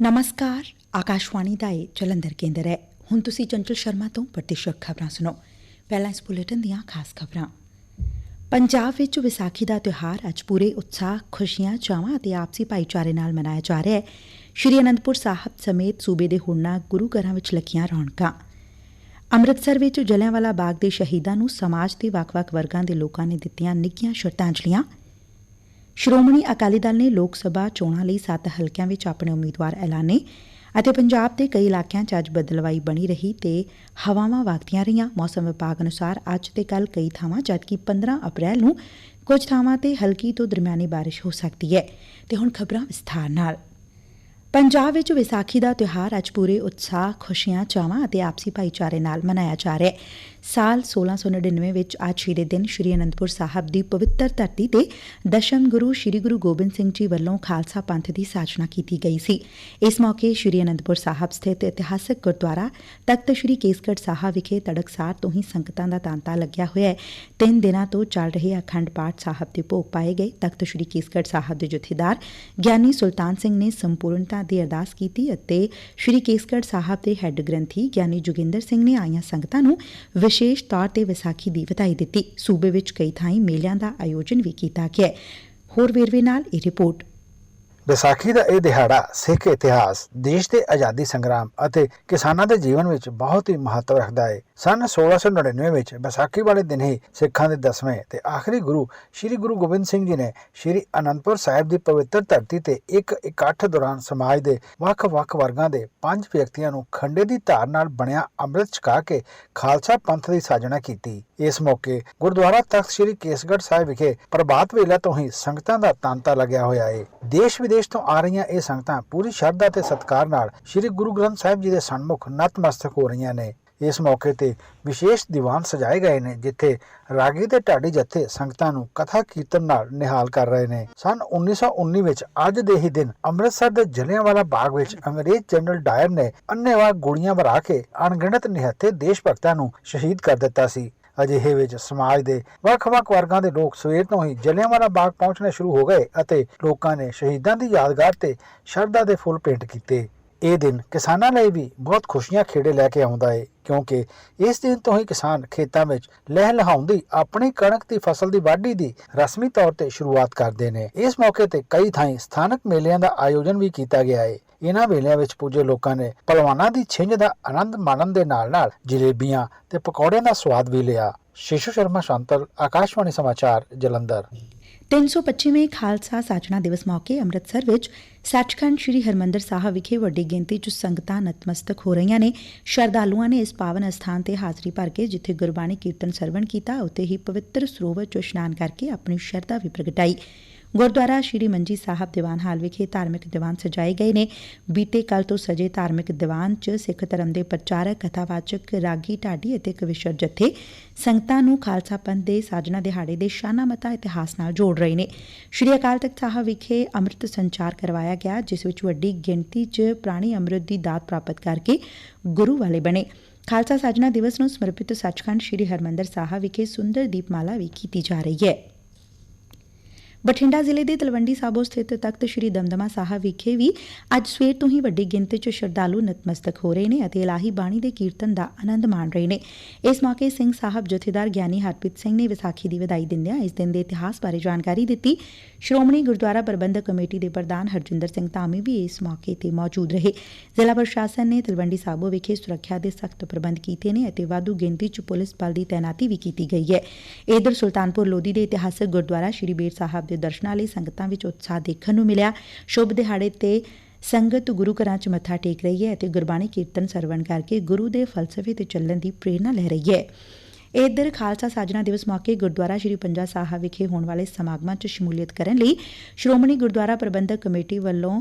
ਨਮਸਕਾਰ ਆਕਾਸ਼ਵਾਣੀ ਦਾ ਇਹ ਜਲੰਧਰ ਕੇਂਦਰ ਹੈ ਹੁਣ ਤੁਸੀਂ ਚੰਚਲ ਸ਼ਰਮਾ ਤੋਂ ਪ੍ਰਤੀਸ਼ਕ ਖਬਰਾਂ ਸੁਣੋ ਪਹਿਲਾਂ ਇਸ ਬੁਲੇਟਿਨ ਦੀਆਂ ਖਾਸ ਖਬਰਾਂ ਪੰਜਾਬ ਵਿੱਚ ਵਿਸਾਖੀ ਦਾ ਤਿਉਹਾਰ ਅੱਜ ਪੂਰੇ ਉਤਸ਼ਾਹ ਖੁਸ਼ੀਆਂ ਚਾਵਾਂ ਅਤੇ ਆਪਸੀ ਭਾਈਚਾਰੇ ਨਾਲ ਮਨਾਇਆ ਜਾ ਰਿਹਾ ਹੈ ਸ਼੍ਰੀ ਅਨੰਦਪੁਰ ਸਾਹਿਬ ਸਮੇਤ ਸੂਬੇ ਦੇ ਹੋਰਨਾਂ ਗੁਰੂ ਘਰਾਂ ਵਿੱਚ ਲੱਗੀਆਂ ਰੌਣਕਾਂ ਅੰਮ੍ਰਿਤਸਰ ਵਿੱਚ ਜਲਿਆਂਵਾਲਾ ਬਾਗ ਦੇ ਸ਼ਹੀਦਾਂ ਨੂੰ ਸਮਾਜ ਦੇ ਵੱਖ-ਵੱਖ ਵਰਗਾਂ ਦੇ ਲੋਕਾਂ ਨੇ ਦਿੱਤੀਆਂ ਨਿੱਘੀਆਂ ਸ਼ਰਧਾਂਜਲੀਆਂ ਸ਼੍ਰੋਮਣੀ ਅਕਾਲੀ ਦਲ ਨੇ ਲੋਕ ਸਭਾ ਚੋਣਾਂ ਲਈ ਸੱਤ ਹਲਕਿਆਂ ਵਿਚ ਆਪਣੇ ਉਮੀਦਵਾਰ ਐਲਾਨੇ ਅਤੇ ਪੰਜਾਬ ਦੇ ਕਈ ਇਲਾਕਿਆਂ 'ਚ ਅੱਜ ਬਦਲਵਾਈ ਬਣੀ ਰਹੀ ਤੇ ਹਵਾਵਾਂ ਵਗਦੀਆਂ ਰਹੀਆਂ। ਮੌਸਮ ਵਿਭਾਗ ਅਨੁਸਾਰ ਅੱਜ ਤੇ ਕੱਲ ਕਈ ਥਾਵਾਂ ਜਦਕਿ 15 ਅਪ੍ਰੈਲ ਨੂੰ ਕੁਝ ਥਾਵਾਂ ਤੇ ਹਲਕੀ ਤੋਂ ਦਰਮਿਆਨੀ ਬਾਰਿਸ਼ ਹੋ ਸਕਦੀ ਹੈ। ਤੇ ਹੁਣ ਖਬਰਾਂ ਵਿਸਥਾਰ ਨਾਲ। ਪੰਜਾਬ ਵਿਚ ਵਿਸਾਖੀ ਦਾ ਤਿਉਹਾਰ ਅੱਜ ਪੂਰੇ ਉਤਸ਼ਾਹ, ਖੁਸ਼ੀਆਂ, ਚਾਵਾਂ ਅਤੇ ਆਪਸੀ ਭਾਈਚਾਰੇ ਨਾਲ ਮਨਾਇਆ ਜਾ ਰਿਹਾ ਹੈ। ਸਾਲ 1699 ਵਿੱਚ ਅੱਜ ਹੀ ਦੇ ਦਿਨ ਸ਼੍ਰੀ ਅਨੰਦਪੁਰ ਸਾਹਿਬ ਦੀ ਪਵਿੱਤਰ ਧਰਤੀ ਤੇ ਦਸ਼ਮ ਗੁਰੂ ਸ਼੍ਰੀ ਗੁਰੂ ਗੋਬਿੰਦ ਸਿੰਘ ਜੀ ਵੱਲੋਂ ਖਾਲਸਾ ਪੰਥ ਦੀ ਸਾਜਨਾ ਕੀਤੀ ਗਈ ਸੀ। ਇਸ ਮੌਕੇ ਸ਼੍ਰੀ ਅਨੰਦਪੁਰ ਸਾਹਿਬ ਸਥਿਤ ਇਤਿਹਾਸਕ ਗੁਰਦੁਆਰਾ ਤਖਤ ਸ਼੍ਰੀ ਕੇਸਗੜ੍ਹ ਸਾਹਿਬ ਵਿਖੇ ਤੜਕਸਾਰ ਤੋਂ ਹੀ ਸੰਗਤਾਂ ਦਾ ਤਾਂਤਾ ਲੱਗਿਆ ਹੋਇਆ ਹੈ। ਤਿੰਨ ਦਿਨਾਂ ਤੋਂ ਚੱਲ ਰਹੇ ਅਖੰਡ ਪਾਠ ਸਾਹਿਬ ਦੇ ਭੋਗ ਪਾਏ ਗਏ। ਤਖਤ ਸ਼੍ਰੀ ਕੇਸਗੜ੍ਹ ਸਾਹਿਬ ਦੇ ਜਥੇਦਾਰ ਗਿਆਨੀ ਸੁਲਤਾਨ ਸਿੰਘ ਨੇ ਸੰਪੂਰਨਤਾ ਦੀ ਅਰਦਾਸ ਕੀਤੀ ਅਤੇ ਸ਼੍ਰੀ ਕੇਸਗੜ੍ਹ ਸਾਹਿਬ ਦੇ ਹੈੱਡ ਗ੍ਰੰਥੀ ਗਿਆਨੀ ਜੋਗਿੰਦਰ ਸਿੰਘ ਨੇ ਆਈਆਂ ਸੰਗਤਾਂ ਨੂੰ ਵਿਸ਼ੇਸ਼ ਤੌਰ ਤੇ ਵਿਸਾਖੀ ਦੀ ਵਧਾਈ ਦਿੱਤੀ। ਸੂਬੇ ਵਿੱਚ ਕਈ ਥਾਈਂ ਮੇਲਿਆਂ ਦਾ ਆਯੋਜਨ ਵੀ ਕੀਤਾ ਗਿਆ ਹੋਰ ਵੇਰਵੇ ਨਾਲ ਇਹ ਰਿਪੋਰਟ ਵਿਸਾਖੀ ਦਾ ਇਹ ਦਿਹਾੜਾ ਸਿੱਖ ਇਤਿਹਾਸ, ਦੇਸ਼ ਦੇ ਆਜ਼ਾਦੀ ਸੰਗਰਾਮ ਅਤੇ ਕਿਸਾਨਾਂ ਦੇ ਜੀਵਨ ਵਿੱਚ ਬਹੁਤ ਹੀ ਮਹੱਤਵ ਰੱਖਦਾ ਹੈ। ਸਨ 1699 ਵਿੱਚ ਵਿਸਾਖੀ ਵਾਲੇ ਦਿਨ ਹੀ ਸਿੱਖਾਂ ਦੇ ਦਸਵੇਂ ਤੇ ਆਖਰੀ ਗੁਰੂ ਸ੍ਰੀ ਗੁਰੂ ਗੋਬਿੰਦ ਸਿੰਘ ਜੀ ਨੇ ਸ੍ਰੀ ਅਨੰਦਪੁਰ ਸਾਹਿਬ ਦੀ ਪਵਿੱਤਰ ਧਰਤੀ ਤੇ ਇੱਕ ਇਕੱਠ ਦੌਰਾਨ ਸਮਾਜ ਦੇ ਵੱਖ-ਵੱਖ ਵਰਗਾਂ ਦੇ ਪੰਜ ਵਿਅਕਤੀਆਂ ਨੂੰ ਖੰਡੇ ਦੀ ਧਾਰ ਨਾਲ ਬਣਿਆ ਅੰਮ੍ਰਿਤ ਛਕਾ ਕੇ ਖਾਲਸਾ ਪੰਥ ਦੀ ਸਾਜਣਾ ਕੀਤੀ। ਇਸ ਮੌਕੇ ਗੁਰਦੁਆਰਾ ਤਖਤ ਸ੍ਰੀ ਕੇਸਗੜ੍ਹ ਸਾਹਿਬ ਵਿਖੇ ਪ੍ਰਭਾਤ ਵੇਲਾ ਤੋਂ ਹੀ ਸੰਗਤਾਂ ਦਾ ਤਾਂਤਾ ਲੱਗਿਆ ਹੋਇਆ ਹੈ ਦੇਸ਼ ਵਿਦੇਸ਼ ਤੋਂ ਆ ਰਹੀਆਂ ਇਹ ਸੰਗਤਾਂ ਪੂਰੀ ਸ਼ਰਧਾ ਤੇ ਸਤਿਕਾਰ ਨਾਲ ਸ੍ਰੀ ਗੁਰੂ ਗ੍ਰੰਥ ਸਾਹਿਬ ਜੀ ਦੇ ਸਨਮੁਖ ਨਤਮਸਤਕ ਹੋ ਰਹੀਆਂ ਨੇ। ਇਸ ਮੌਕੇ ਤੇ ਵਿਸ਼ੇਸ਼ ਦੀਵਾਨ ਸਜਾਏ ਗਏ ਨੇ, ਜਿੱਥੇ ਰਾਗੀ ਤੇ ਢਾਡੀ ਜੱਥੇ ਸੰਗਤਾਂ ਨੂੰ ਕਥਾ ਕੀਰਤਨ ਨਾਲ ਨਿਹਾਲ ਕਰ ਰਹੇ ਨੇ। ਸਨ 1919 ਵਿੱਚ ਅੱਜ ਦੇ ਹੀ ਦਿਨ ਅੰਮ੍ਰਿਤਸਰ ਦੇ ਜਲਿਆਂਵਾਲਾ ਬਾਗ ਵਿੱਚ ਅੰਗਰੇਜ਼ ਜਨਰਲ ਡਾਇਰ ਨੇ ਅੰਨੇਵਾਹ ਗੋਲੀਆਂ ਭਰਾ ਕੇ ਅਣਗਿਣਤ ਨਿਹੱਥੇ ਦੇਸ਼ ਭਗਤਾਂ ਨੂੰ ਸ਼ਹੀਦ ਕਰ ਦਿੱਤਾ ਸੀ। ਅਜਿਹੇ ਵਿੱਚ ਸਮਾਜ ਦੇ ਵੱਖ-ਵੱਖ ਵਰਗਾਂ ਦੇ ਲੋਕ ਸਵੇਰ ਤੋਂ ਹੀ ਜਲਿਆਂਵਾਲਾ ਬਾਗ ਪਹੁੰਚਣੇ ਸ਼ੁਰੂ ਹੋ ਗਏ ਅਤੇ ਲੋਕਾਂ ਨੇ ਸ਼ਹੀਦਾਂ ਦੀ ਯਾਦਗਾਰ ਤੇ ਸ਼ਰਧਾ ਦੇ ਫੁੱਲ ਭੇਂਟ ਕੀਤੇ। ਇਹ ਦਿਨ ਕਿਸਾਨਾਂ ਲਈ ਵੀ ਬਹੁਤ ਖੁਸ਼ੀਆਂ ਖੇੜੇ ਲੈ ਕੇ ਆਉਂਦਾ ਹੈ ਕਿਉਂਕਿ ਇਸ ਦਿਨ ਤੋਂ ਹੀ ਕਿਸਾਨ ਖੇਤਾਂ ਵਿੱਚ ਲਹਿ ਲਹਾਉਂਦੀ ਆਪਣੀ ਕਣਕ ਦੀ ਫਸਲ ਦੀ ਵਾਢੀ ਦੀ ਰਸਮੀ ਤੌਰ ਤੇ ਸ਼ੁਰੂਆਤ ਕਰਦੇ ਨੇ। ਇਸ ਮੌਕੇ ਤੇ ਕਈ ਥਾਈਂ ਸਥਾਨਕ ਮੇਲਿਆਂ ਦਾ ਆਯੋਜਨ ਵੀ ਕੀਤਾ ਗਿਆ ਹੈ ਇਹਨਾਂ ਵੇਲਿਆਂ ਵਿੱਚ ਪੁੱਜੇ ਲੋਕਾਂ ਨੇ ਪਹਿਲਵਾਨਾਂ ਦੀ ਛਿੰਝ ਦਾ ਆਨੰਦ ਮਾਣਨ ਦੇ ਨਾਲ-ਨਾਲ ਜਲੇਬੀਆਂ ਤੇ ਪਕੌੜਿਆਂ ਦਾ ਸਵਾਦ ਵੀ ਲਿਆ। ਸ਼ਿਸ਼ੂ ਸ਼ਰਮਾ, ਸ਼ਾਂਤਲ, ਆਕਾਸ਼ਵਾਣੀ ਸਮਾਚਾਰ, ਜਲੰਧਰ। 325ਵੇਂ ਖਾਲਸਾ ਸਾਜਣਾ ਦਿਵਸ ਮੌਕੇ ਅੰਮ੍ਰਿਤਸਰ ਵਿੱਚ ਸੱਚਖੰਡ ਸ੍ਰੀ ਹਰਮੰਦਰ ਸਾਹਿਬ ਵਿਖੇ ਵੱਡੀ ਗਿਣਤੀ 'ਚ ਸੰਗਤਾਂ ਨਤਮਸਤਕ ਹੋ ਰਹੀਆਂ ਨੇ। ਸ਼ਰਧਾਲੂਆਂ ਨੇ ਇਸ ਪਾਵਨ ਅਸਥਾਨ ਤੇ ਹਾਜ਼ਰੀ ਭਰ ਕੇ ਜਿੱਥੇ ਗੁਰਬਾਣੀ ਕੀਰਤਨ ਸਰਵਣ ਕੀਤਾ, ਉੱਥੇ ਹੀ ਪਵਿੱਤਰ ਸਰੋਵਰ 'ਚ ਇਸ਼ਨਾਨ ਕਰਕੇ ਆਪਣੀ ਸ਼ਰਧਾ ਵੀ ਪ੍ਰਗਟਾਈ। ਗੁਰਦੁਆਰਾ ਸ਼੍ਰੀ ਮੰਜੀ ਸਾਹਿਬ ਦੀਵਾਨ ਹਾਲ ਵਿਖੇ ਧਾਰਮਿਕ ਦੀਵਾਨ ਸਜਾਏ ਗਏ ਨੇ। ਬੀਤੇ ਕੱਲ ਤੋਂ ਸਜੇ ਧਾਰਮਿਕ ਦੀਵਾਨ 'ਚ ਸਿੱਖ ਧਰਮ ਦੇ ਪ੍ਰਚਾਰਕ, ਕਥਾਵਾਚਕ, ਰਾਗੀ, ਢਾਡੀ ਅਤੇ ਕਵਿਸ਼ਰ ਜਥੇ ਸੰਗਤਾਂ ਨੂੰ ਖਾਲਸਾ ਪੰਥ ਦੇ ਸਾਜਣਾ ਦਿਹਾੜੇ ਦੇ ਸ਼ਾਨਾ ਮਤਾ ਇਤਿਹਾਸ ਨਾਲ ਜੋੜ ਰਹੇ ਨੇ। ਸ਼੍ਰੀ ਅਕਾਲ ਤਖਤ ਸਾਹਿਬ ਵਿਖੇ ਅੰਮ੍ਰਿਤ ਸੰਚਾਰ ਕਰਵਾਇਆ ਗਿਆ, ਜਿਸ ਵਿੱਚ ਵੱਡੀ ਗਿਣਤੀ 'ਚ ਪ੍ਰਾਣੀ ਅੰਮ੍ਰਿਤ ਦੀ ਦਾਤ ਪ੍ਰਾਪਤ ਕਰਕੇ ਗੁਰੂ ਵਾਲੇ ਬਣੇ। ਖਾਲਸਾ ਸਾਜਣਾ ਦਿਵਸ ਨੂੰ ਸਮਰਪਿਤ ਸੱਚਖੰਡ ਸ੍ਰੀ ਹਰਮੰਦਰ ਸਾਹਿਬ ਵਿਖੇ ਸੁੰਦਰ ਦੀਪਮਾਲਾ ਵੀ ਕੀਤੀ ਜਾ ਰਹੀ ਹੈ। ਬਠਿੰਡਾ ਜ਼ਿਲ੍ਹੇ ਦੇ ਤਲਵੰਡੀ ਸਾਬੋ ਸਥਿਤ ਤਖਤ ਸ੍ਰੀ ਦਮਦਮਾ ਸਾਹਿਬ ਵਿਖੇ ਵੀ ਅੱਜ ਸਵੇਰ ਤੋਂ ਹੀ ਵੱਡੀ ਗਿਣਤੀ 'ਚ ਸ਼ਰਧਾਲੂ ਨਤਮਸਤਕ ਹੋ ਰਹੇ ਨੇ ਅਤੇ ਇਲਾਹੀ ਬਾਣੀ ਦੇ ਕੀਰਤਨ ਦਾ ਆਨੰਦ ਮਾਣ ਰਹੇ ਨੇ। ਇਸ ਮੌਕੇ ਸਿੰਘ ਸਾਹਿਬ ਜਥੇਦਾਰ ਗਿਆਨੀ ਹਰਪ੍ਰੀਤ ਸਿੰਘ ਨੇ ਵਿਸਾਖੀ ਦੀ ਵਧਾਈ ਦਿੰਦਿਆਂ ਇਸ ਦਿਨ ਦੇ ਇਤਿਹਾਸ ਬਾਰੇ ਜਾਣਕਾਰੀ ਦਿੱਤੀ। ਸ਼੍ਰੋਮਣੀ ਗੁਰਦੁਆਰਾ ਪ੍ਰਬੰਧਕ ਕਮੇਟੀ ਦੇ ਪ੍ਰਧਾਨ ਹਰਜਿੰਦਰ ਸਿੰਘ ਧਾਮੀ ਵੀ ਇਸ ਮੌਕੇ ਤੇ ਮੌਜੂਦ ਰਹੇ। ਜ਼ਿਲ੍ਹਾ ਪ੍ਰਸ਼ਾਸਨ ਨੇ ਤਲਵੰਡੀ ਸਾਬੋ ਵਿਖੇ ਸੁਰੱਖਿਆ ਦੇ ਸਖਤ ਪ੍ਰਬੰਧ ਕੀਤੇ ਨੇ ਅਤੇ ਵਾਧੂ ਗਿਣਤੀ 'ਚ ਪੁਲਿਸ ਬਲ ਦੀ ਤਾਇਨਾਤੀ ਵੀ ਕੀਤੀ ਗਈ ਹੈ। ਇਧਰ ਸੁਲਤਾਨਪੁਰ ਲੋਧੀ ਦੇ ਇਤਿਹਾਸਕ ਗੁਰਦੁਆਰਾ ਸ੍ਰੀ ਬੇਰ ਸਾਹਿਬ ਦੇ ਦਰਸ਼ਨਾਂ ਲਈ ਸੰਗਤਾਂ ਵਿੱਚ ਉਤਸ਼ਾਹ ਦੇਖਣ ਨੂੰ ਮਿਲਿਆ। ਸ਼ੁਭ ਦਿਹਾੜੇ ਤੇ ਸੰਗਤ ਗੁਰੂ ਘਰਾਂ 'ਚ ਮੱਥਾ ਟੇਕ ਰਹੀ ਹੈ ਅਤੇ ਗੁਰਬਾਣੀ ਕੀਰਤਨ ਸਰਵਣ ਕਰਕੇ ਗੁਰੂ ਦੇ ਫਲਸਫੇ ਤੇ ਚੱਲਣ ਦੀ ਪ੍ਰੇਰਣਾ ਲੈ ਰਹੀ ਹੈ। ਇਧਰ ਖਾਲਸਾ ਸਾਜਣਾ ਦਿਵਸ ਮੌਕੇ ਗੁਰਦੁਆਰਾ ਸ਼੍ਰੀ ਪੰਜਾ ਸਾਹਿਬ ਵਿਖੇ ਹੋਣ ਵਾਲੇ ਸਮਾਗਮਾਂ 'ਚ ਸ਼ਮੂਲੀਅਤ ਕਰਨ ਲਈ ਸ਼੍ਰੋਮਣੀ ਗੁਰਦੁਆਰਾ ਪ੍ਰਬੰਧਕ ਕਮੇਟੀ ਵੱਲੋਂ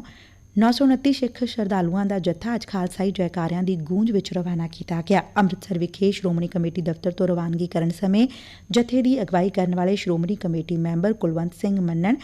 929 ਸਿੱਖ ਸ਼ਰਧਾਲੂਆਂ ਦਾ ਜੱਥਾ ਅੱਜ ਖਾਲਸਾਈ ਜੈਕਾਰਿਆਂ ਦੀ ਗੂੰਜ ਵਿੱਚ ਰਵਾਨਾ ਕੀਤਾ ਗਿਆ। ਅੰਮ੍ਰਿਤਸਰ ਵਿਖੇ ਸ਼੍ਰੋਮਣੀ ਕਮੇਟੀ ਦਫ਼ਤਰ ਤੋਂ ਰਵਾਨਗੀ ਕਰਨ ਸਮੇਂ ਜਥੇ ਦੀ ਅਗਵਾਈ ਕਰਨ ਵਾਲੇ ਸ਼੍ਰੋਮਣੀ ਕਮੇਟੀ ਮੈਂਬਰ ਕੁਲਵੰਤ ਸਿੰਘ ਮੰਨਣ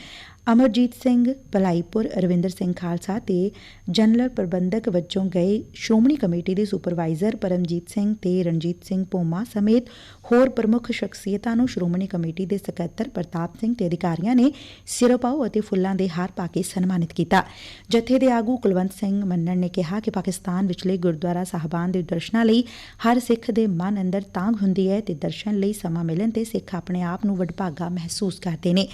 ਅਮਰਜੀਤ ਸਿੰਘ, ਭਲਾਈਪੁਰ ਰਵਿੰਦਰ ਸਿੰਘ ਖਾਲਸਾ ਤੇ ਜਨਰਲ ਪ੍ਰਬੰਧਕ ਵਜੋਂ ਗਏ ਸ਼੍ਰੋਮਣੀ ਕਮੇਟੀ ਦੇ ਸੁਪਰਵਾਈਜ਼ਰ ਪਰਮਜੀਤ ਸਿੰਘ ਤੇ ਰਣਜੀਤ ਸਿੰਘ ਭੋਮਾ ਸਮੇਤ ਹੋਰ ਪ੍ਰਮੁੱਖ ਸ਼ਖਸੀਅਤਾਂ ਨੂੰ ਸ਼੍ਰੋਮਣੀ ਕਮੇਟੀ ਦੇ ਸਕੱਤਰ ਪ੍ਰਤਾਪ ਸਿੰਘ ਤੇ ਅਧਿਕਾਰੀਆਂ ਨੇ ਸਿਰੋਪਾਓ ਅਤੇ ਫੁੱਲਾਂ ਦੇ ਹਾਰ ਪਾ ਕੇ ਸਨਮਾਨਿਤ ਕੀਤਾ। ਜਥੇ ਦੇ ਆਗੂ ਕੁਲਵੰਤ ਸਿੰਘ ਮੰਨਣ ਨੇ ਕਿਹਾ ਕਿ ਪਾਕਿਸਤਾਨ ਵਿਚਲੇ ਗੁਰਦੁਆਰਾ ਸਾਹਿਬਾਨ ਦੇ ਦਰਸ਼ਨਾਂ ਲਈ ਹਰ ਸਿੱਖ ਦੇ ਮਨ ਅੰਦਰ ਤਾਂਗ ਹੁੰਦੀ ਹੈ ਤੇ ਦਰਸ਼ਨ ਲਈ ਸਮਾਂ ਮਿਲਣ ਤੇ ਸਿੱਖ ਆਪਣੇ ਆਪ ਨੂੰ ਵਡਭਾਗਾ ਮਹਿਸੂਸ ਕਰਦੇ ਨੇ।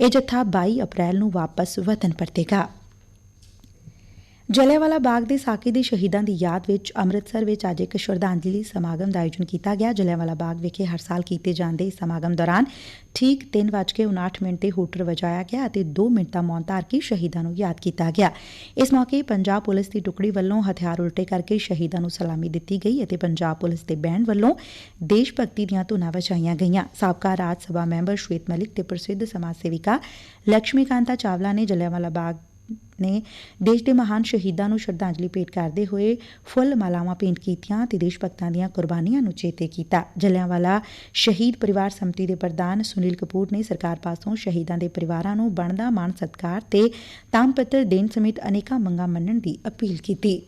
ਇਹ ਜੱਥਾ 22 ਅਪ੍ਰੈਲ ਨੂੰ ਵਾਪਸ ਵਤਨ ਪਰਤੇਗਾ। ਜਲਿਆਂਵਾਲਾ ਬਾਗ ਦੇ ਸਾਕੇ ਦੇ ਸ਼ਹੀਦਾਂ ਦੀ ਯਾਦ ਵਿੱਚ ਅੰਮ੍ਰਿਤਸਰ ਵਿੱਚ ਅੱਜ ਇੱਕ ਸ਼ਰਧਾਂਜਲੀ ਸਮਾਗਮ ਦਾ ਆਯੋਜਨ ਕੀਤਾ ਗਿਆ। ਜਲਿਆਂਵਾਲਾ ਬਾਗ ਵਿਖੇ ਹਰ ਸਾਲ ਕੀਤੇ ਜਾਂਦੇ ਇਸ ਸਮਾਗਮ ਦੌਰਾਨ ਠੀਕ 3:59 ਮਿੰਟ ਤੇ ਹੂਟਰ ਵਜਾਇਆ ਗਿਆ ਅਤੇ 2 ਮਿੰਟ ਦਾ ਮੌਨ ਧਾਰ ਕੇ ਸ਼ਹੀਦਾਂ ਨੂੰ ਯਾਦ ਕੀਤਾ ਗਿਆ। ਇਸ ਮੌਕੇ ਪੰਜਾਬ ਪੁਲਿਸ ਦੀ ਟੁਕੜੀ ਵੱਲੋਂ ਹਥਿਆਰ ਉਲਟੇ ਕਰਕੇ ਸ਼ਹੀਦਾਂ ਨੂੰ ਸਲਾਮੀ ਦਿੱਤੀ ਗਈ ਅਤੇ ਪੰਜਾਬ ਪੁਲਿਸ ਦੇ ਬੈਂਡ ਵੱਲੋਂ ਦੇਸ਼ ਭਗਤੀ ਦੀਆਂ ਧੁਨਾਂ ਵਜਾਈਆਂ ਗਈਆਂ। ਸਾਬਕਾ ਰਾਜ ਸਭਾ ਮੈਂਬਰ ਸ਼ਵੇਤ ਮਲਿਕ ਤੇ ਪ੍ਰਸਿੱਧ ਸਮਾਜ ਸੇਵਿਕਾ ਲక్ష్ਮੀ ਕਾਂਤਾ ਚਾਵਲਾ ਨੇ ਜਲਿਆਂਵਾਲਾ ਬਾਗ ਨੇ ਦੇਸ਼ ਦੇ ਮਹਾਨ ਸ਼ਹੀਦਾਂ ਨੂੰ ਸ਼ਰਧਾਂਜਲੀ ਭੇਟ ਕਰਦੇ ਹੋਏ ਫੁੱਲ ਮਾਲਾਵਾਂ ਭੇਟ ਕੀਤੀਆਂ ਤੇ ਦੇਸ਼ ਭਗਤਾਂ ਦੀਆਂ ਕੁਰਬਾਨੀਆਂ ਨੂੰ ਚੇਤੇ ਕੀਤਾ। ਜਲਿਆਂਵਾਲਾ ਸ਼ਹੀਦ ਪਰਿਵਾਰ ਸਮਿਤੀ ਦੇ ਪ੍ਰਧਾਨ ਸੁਨੀਲ ਕਪੂਰ ਨੇ ਸਰਕਾਰ ਪਾਸੋਂ ਸ਼ਹੀਦਾਂ ਦੇ ਪਰਿਵਾਰਾਂ ਨੂੰ ਬਣਦਾ ਮਾਣ ਸਤਿਕਾਰ ਤੇ ਤਾਮ ਪੱਤਰ ਦੇਣ ਸਮੇਤ ਅਨੇਕਾਂ ਮੰਗਾਂ ਮੰਨਣ ਦੀ ਅਪੀਲ ਕੀਤੀ।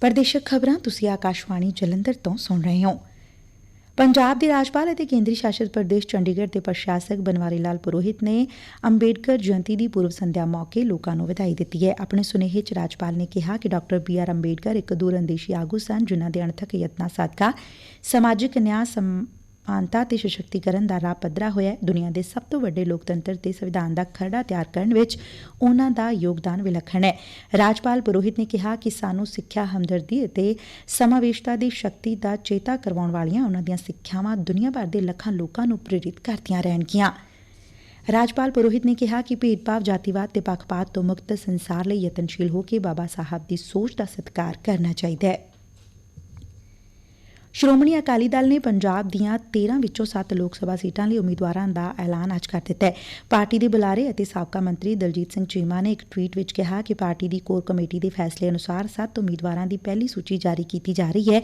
ਪ੍ਰਦੇਸ਼ਕ ਖਬਰਾਂ, ਤੁਸੀਂ ਆਕਾਸ਼ਵਾਣੀ ਜਲੰਧਰ ਤੋਂ ਸੁਣ ਰਹੇ ਹੋ। ਪੰਜਾਬ ਦੇ ਰਾਜਪਾਲ ਅਤੇ ਕੇਂਦਰੀ ਸ਼ਾਸਿਤ ਪ੍ਰਦੇਸ਼ ਚੰਡੀਗੜ੍ਹ ਦੇ ਪ੍ਰਸ਼ਾਸਕ ਬਨਵਾਰੀ ਲਾਲ ਪੁਰੋਹਿਤ ਨੇ ਅੰਬੇਡਕਰ ਜਯੰਤੀ ਦੀ ਪੂਰਵ ਸੰਧਿਆ ਮੌਕੇ ਲੋਕਾਂ ਨੂੰ ਵਧਾਈ ਦਿੱਤੀ ਹੈ। ਆਪਣੇ ਸੁਨੇਹੇ 'ਚ ਰਾਜਪਾਲ ਨੇ ਕਿਹਾ ਕਿ ਡਾਕਟਰ ਬੀ ਆਰ ਅੰਬੇਡਕਰ ਇੱਕ ਦੂਰਅੰਦੇਸ਼ੀ ਆਗੂ ਸਨ, ਜਿਨ੍ਹਾਂ ਦੇ ਅਣਥਕ ਯਤਨਾਂ ਸਦਕਾ ਸਮਾਜਿਕ ਨਿਆਂ ਮਾਨਤਾ ਤੇ ਸਸ਼ਕਤੀਕਰਨ ਦਾ ਰਾਹ ਪੱਧਰਾ ਹੋਇਆ ਦੁਨੀਆ ਦੇ ਸਭ ਤੋਂ ਵੱਡੇ ਲੋਕਤੰਤਰ ਤੇ ਸੰਵਿਧਾਨ ਦਾ ਖਰੜਾ ਤਿਆਰ ਕਰਨ ਵਿੱਚ ਉਹਨਾਂ ਦਾ ਯੋਗਦਾਨ ਵਿਲੱਖਣ ਹੈ। ਰਾਜਪਾਲ ਪੁਰੋਹਿਤ ਨੇ ਕਿਹਾ ਕਿ ਸਾਨੂੰ ਸਿੱਖਿਆ ਹਮਦਰਦੀ ਅਤੇ ਸਮਾਵੇਸ਼ਤਾ ਦੀ ਸ਼ਕਤੀ ਦਾ ਚੇਤਾ ਕਰਵਾਉਣ ਵਾਲੀਆਂ ਉਹਨਾਂ ਦੀਆਂ ਸਿੱਖਿਆਵਾਂ ਦੁਨੀਆ ਭਰ ਦੇ ਲੱਖਾਂ ਲੋਕਾਂ ਨੂੰ ਪ੍ਰੇਰਿਤ ਕਰਦੀਆਂ ਰਹਿਣਗੀਆਂ। ਰਾਜਪਾਲ ਪੁਰੋਹਿਤ ਨੇ ਕਿਹਾ ਕਿ ਭੇਦਭਾਵ ਜਾਤੀਵਾਦ ਤੇ ਪੱਖਪਾਤ ਤੋਂ ਮੁਕਤ ਸੰਸਾਰ ਲਈ ਯਤਨਸ਼ੀਲ ਹੋ ਕੇ ਬਾਬਾ ਸਾਹਿਬ ਦੀ ਸੋਚ ਦਾ ਸਤਿਕਾਰ ਕਰਨਾ ਚਾਹੀਦਾ ਹੈ। ਸ਼੍ਰੋਮਣੀ ਅਕਾਲੀ ਦਲ ਨੇ ਪੰਜਾਬ ਦੀਆਂ 13 ਵਿੱਚੋਂ 7 ਲੋਕ ਸਭਾ ਸੀਟਾਂ ਲਈ ਉਮੀਦਵਾਰਾਂ ਦਾ ਐਲਾਨ ਅੱਜ ਕਰ ਦਿੱਤਾ ਹੈ। ਪਾਰਟੀ ਦੇ ਬੁਲਾਰੇ ਅਤੇ ਸਾਬਕਾ ਮੰਤਰੀ ਦਲਜੀਤ ਸਿੰਘ ਚੀਮਾ ਨੇ ਇੱਕ ਟਵੀਟ ਵਿੱਚ ਕਿਹਾ ਕਿ ਪਾਰਟੀ ਦੀ ਕੋਰ ਕਮੇਟੀ ਦੇ ਫੈਸਲੇ ਅਨੁਸਾਰ 7 ਉਮੀਦਵਾਰਾਂ ਦੀ ਪਹਿਲੀ ਸੂਚੀ ਜਾਰੀ ਕੀਤੀ ਜਾ ਰਹੀ ਹੈ।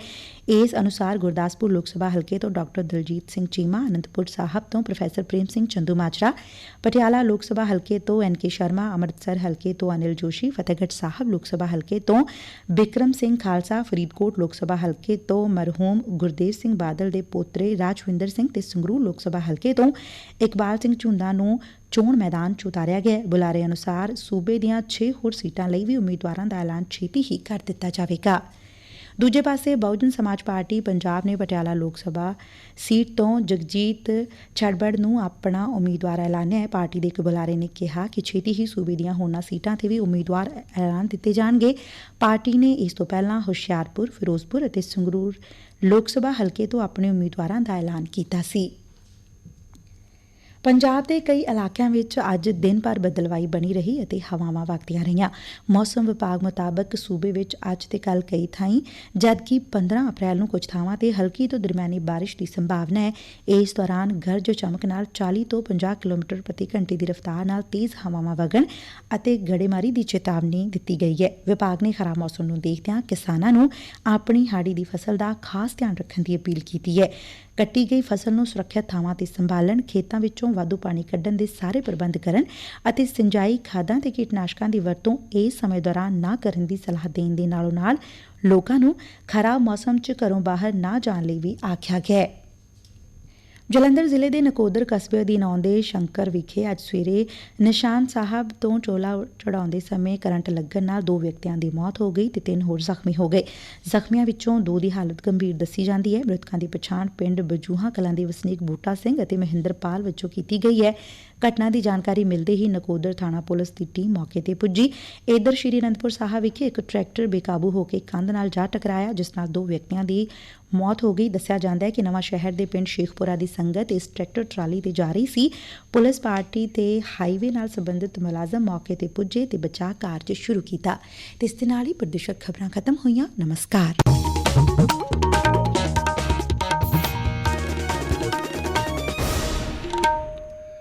ਇਸ ਅਨੁਸਾਰ ਗੁਰਦਾਸਪੁਰ ਲੋਕ ਸਭਾ ਹਲਕੇ ਤੋਂ ਡਾਕਟਰ ਦਲਜੀਤ ਸਿੰਘ ਚੀਮਾ, ਅਨੰਦਪੁਰ ਸਾਹਿਬ ਤੋਂ ਪ੍ਰੋਫੈਸਰ ਪ੍ਰੇਮ ਸਿੰਘ ਚੰਦੂ ਮਾਜਰਾ, ਪਟਿਆਲਾ ਲੋਕ ਸਭਾ ਹਲਕੇ ਤੋਂ ਐਨ ਕੇ ਸ਼ਰਮਾ, ਅੰਮ੍ਰਿਤਸਰ ਹਲਕੇ ਤੋਂ ਅਨਿਲ ਜੋਸ਼ੀ, ਫਤਿਹਗੜ੍ਹ ਸਾਹਿਬ ਲੋਕ ਸਭਾ ਹਲਕੇ ਤੋਂ ਬਿਕਰਮ ਸਿੰਘ ਖਾਲਸਾ, ਫਰੀਦਕੋਟ ਲੋਕ ਸਭਾ ਹਲਕੇ ਤੋਂ ਮਰਹੂਮ ਗੁਰਦੇਵ ਸਿੰਘ ਬਾਦਲ ਦੇ ਪੋਤਰੇ ਰਾਜਵਿੰਦਰ ਸਿੰਘ ਤੇ ਸੰਗਰੂਰ ਲੋਕ ਸਭਾ ਹਲਕੇ ਤੋਂ ਇਕਬਾਲ ਸਿੰਘ ਝੁੰਦਾ ਨੂੰ ਚੋਣ ਮੈਦਾਨ 'ਚ ਉਤਾਰਿਆ ਗਿਆ ਬੁਲਾਰੇ ਅਨੁਸਾਰ ਸੂਬੇ ਦੀਆਂ 6 ਹੋਰ ਸੀਟਾਂ ਲਈ ਵੀ ਉਮੀਦਵਾਰਾਂ ਦਾ ਐਲਾਨ ਛੇਤੀ ਹੀ ਕਰ ਦਿੱਤਾ ਜਾਵੇਗਾ। ਦੂਜੇ ਪਾਸੇ ਬਹੁਜਨ ਸਮਾਜ ਪਾਰਟੀ ਪੰਜਾਬ ਨੇ ਪਟਿਆਲਾ ਲੋਕ ਸਭਾ ਸੀਟ ਤੋਂ ਜਗਜੀਤ ਛੜਬੜ ਨੂੰ ਆਪਣਾ ਉਮੀਦਵਾਰ ਐਲਾਨਿਆ ਪਾਰਟੀ ਦੇ ਇੱਕ ਬੁਲਾਰੇ ਨੇ ਕਿਹਾ ਕਿ ਛੇਤੀ ਹੀ ਸੂਬੇ ਦੀਆਂ ਹੋਰਨਾਂ ਸੀਟਾਂ ਤੇ ਵੀ ਉਮੀਦਵਾਰ ਐਲਾਨ ਦਿੱਤੇ ਜਾਣਗੇ। ਪਾਰਟੀ ਨੇ ਇਸ ਤੋਂ ਪਹਿਲਾਂ ਹੁਸ਼ਿਆਰਪੁਰ, ਫਿਰੋਜ਼ਪੁਰ ਅਤੇ ਸੰਗਰੂਰ ਲੋਕ ਸਭਾ ਹਲਕੇ ਤੋਂ ਆਪਣੇ ਉਮੀਦਵਾਰਾਂ ਦਾ ਐਲਾਨ ਕੀਤਾ ਸੀ। ਪੰਜਾਬ ਦੇ ਕਈ ਇਲਾਕਿਆਂ ਵਿੱਚ ਅੱਜ ਦਿਨ ਭਰ ਬਦਲਵਾਈ ਬਣੀ ਰਹੀ ਅਤੇ ਹਵਾਵਾਂ ਵਗਦੀਆਂ ਰਹੀਆਂ। ਮੌਸਮ ਵਿਭਾਗ ਮੁਤਾਬਕ ਸੂਬੇ ਵਿੱਚ ਅੱਜ ਤੇ ਕੱਲ ਕਈ ਥਾਈਂ, ਜਦਕਿ 15 ਅਪ੍ਰੈਲ ਨੂੰ ਕੁਝ ਥਾਵਾਂ ਤੇ ਹਲਕੀ ਤੋਂ ਦਰਮਿਆਨੀ ਬਾਰਿਸ਼ ਦੀ ਸੰਭਾਵਨਾ ਹੈ। ਇਸ ਦੌਰਾਨ ਗਰਜ ਚਮਕ ਨਾਲ 40 ਤੋਂ 50 ਕਿਲੋਮੀਟਰ ਪ੍ਰਤੀ ਘੰਟੇ ਦੀ ਰਫ਼ਤਾਰ ਨਾਲ ਤੇਜ਼ ਹਵਾਵਾਂ ਵਗਣ ਅਤੇ ਗੜੇਮਾਰੀ ਦੀ ਚੇਤਾਵਨੀ ਦਿੱਤੀ ਗਈ ਹੈ। ਵਿਭਾਗ ਨੇ ਖਰਾਬ ਮੌਸਮ ਨੂੰ ਦੇਖਦਿਆਂ ਕਿਸਾਨਾਂ ਨੂੰ ਆਪਣੀ ਹਾੜੀ ਦੀ ਫਸਲ ਦਾ ਖਾਸ ਧਿਆਨ ਰੱਖਣ ਦੀ ਅਪੀਲ ਕੀਤੀ ਹੈ। ਕੱਟੀ ਗਈ ਫਸਲ ਨੂੰ ਸੁਰੱਖਿਅਤ ਥਾਵਾਂ ਤੇ ਸੰਭਾਲਣ, ਖੇਤਾਂ ਵਿੱਚੋਂ ਵਾਧੂ ਪਾਣੀ ਕੱਢਣ ਦੇ ਸਾਰੇ ਪ੍ਰਬੰਧ ਕਰਨ ਅਤੇ ਸਿੰਜਾਈ ਖਾਦਾਂ ਤੇ ਕੀਟਨਾਸ਼ਕਾਂ ਦੀ ਵਰਤੋਂ ਇਸ ਸਮੇਂ ਦੌਰਾਨ ਨਾ ਕਰਨ ਦੀ ਸਲਾਹ ਦੇਣ ਦੇ ਨਾਲੋਂ ਨਾਲ ਲੋਕਾਂ ਨੂੰ ਖਰਾਬ ਮੌਸਮ 'ਚ ਘਰੋਂ ਬਾਹਰ ਨਾ ਜਾਣ ਲਈ ਵੀ ਆਖਿਆ ਗਿਆ ਹੈ। ਜਲੰਧਰ ਜ਼ਿਲ੍ਹੇ ਦੇ ਨਕੋਦਰ ਕਸਬੇ ਅਧੀਨ ਆਉਂਦੇ ਸ਼ੰਕਰ ਵਿਖੇ ਅੱਜ ਸਵੇਰੇ ਨਿਸ਼ਾਨ ਸਾਹਿਬ ਤੋਂ ਚੋਲਾ ਚੜਾਉਂਦੇ ਸਮੇਂ ਕਰੰਟ ਲੱਗਣ ਨਾਲ ਦੋ ਵਿਅਕਤੀਆਂ ਦੀ ਮੌਤ ਹੋ ਗਈ ਤੇ ਤਿੰਨ ਹੋਰ ਜ਼ਖਮੀ ਹੋ ਗਏ। ਜ਼ਖਮੀਆਂ ਵਿੱਚੋਂ ਦੋ ਦੀ ਹਾਲਤ ਗੰਭੀਰ ਦੱਸੀ ਜਾਂਦੀ ਹੈ। ਮ੍ਰਿਤਕਾਂ ਦੀ ਪਛਾਣ ਪਿੰਡ ਬਜੂਹਾ ਕਲਾਂ ਦੇ ਵਸਨੀਕ ਬੂਟਾ ਸਿੰਘ ਅਤੇ ਮਹਿੰਦਰਪਾਲ ਵਜੋਂ ਕੀਤੀ ਗਈ ਹੈ। ਘਟਨਾ ਦੀ ਜਾਣਕਾਰੀ ਮਿਲਦੇ ਹੀ ਨਕੋਦਰ ਥਾਣਾ ਪੁਲਿਸ ਦੀ ਟੀਮ ਮੌਕੇ ਤੇ ਪੁੱਜੀ। ਇਧਰ ਸ਼੍ਰੀ ਅਨੰਦਪੁਰ ਸਾਹਿਬ ਵਿਖੇ ਇੱਕ ਟਰੈਕਟਰ ਬੇਕਾਬੂ ਹੋ ਕੇ ਕੰਧ ਨਾਲ ਜਾ ਟਕਰਾਇਆ, ਜਿਸ ਨਾਲ ਦੋ ਵਿਅਕਤੀਆਂ ਦੀ ਮੌਤ ਹੋ ਗਈ। ਦੱਸਿਆ ਜਾਂਦਾ ਹੈ ਕਿ ਨਵਾਂ ਸ਼ਹਿਰ ਦੇ ਪਿੰਡ ਸ਼ੇਖਪੁਰਾ ਦੀ ਸੰਗਤ ਇਸ ਟਰੈਕਟਰ ਟਰਾਲੀ ਤੇ ਜਾ ਰਹੀ ਸੀ। ਪੁਲਿਸ ਪਾਰਟੀ ਤੇ ਹਾਈਵੇ ਨਾਲ ਸੰਬੰਧਿਤ ਮੁਲਾਜ਼ਮ ਮੌਕੇ ਤੇ ਪੁੱਜੇ ਤੇ ਬਚਾਅ ਕਾਰਜ ਸ਼ੁਰੂ ਕੀਤਾ। ਤੇ ਇਸ ਦੇ ਨਾਲ ਹੀ ਪ੍ਰਦੇਸ਼ਕ ਖਬਰਾਂ ਖਤਮ ਹੋਈਆਂ। ਨਮਸਕਾਰ।